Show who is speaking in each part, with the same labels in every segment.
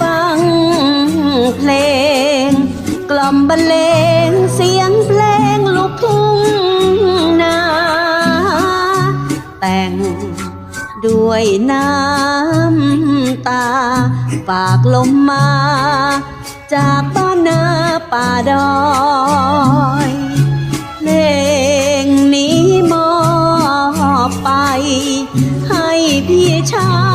Speaker 1: ฟังเพลง กล่อมบรรเลงเสียงเพลงลูกทุ่งนา แต่งด้วยน้ำตา ฝากลมมา จากบ้านนาป่าดอยเพลงนี้มอบไป ให้พี่ชาย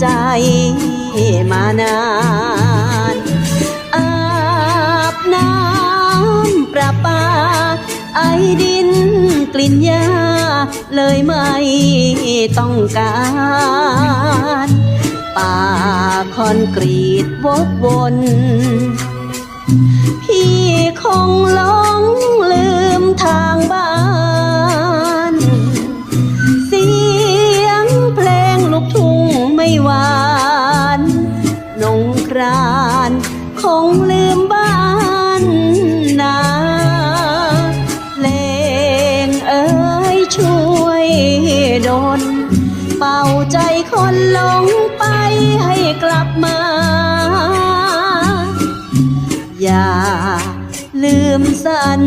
Speaker 1: ใจมานานอาบน้ำประปา ไอดินกลิ่นยา เลยไม่ต้องการป่าคอนกรีตวกวน เป่าใจคนหลงไปให้กลับมา อย่าลืมสัญ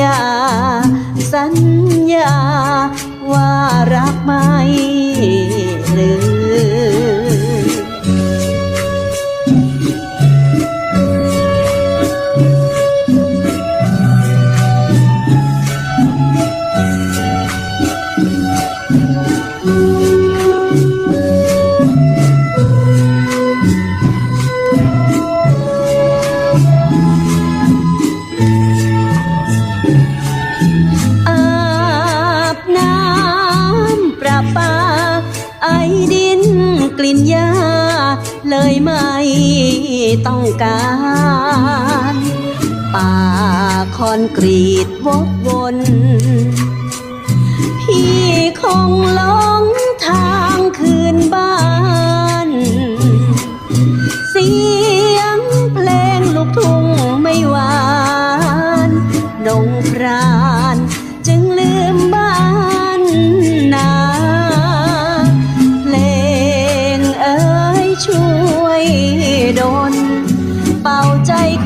Speaker 1: ญา สัญญาว่ารักไม่ ดินกลิ่นยาเลยไม่ต้องการ ป่าคอนกรีตวกวน พี่คงหลง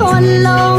Speaker 1: คนโล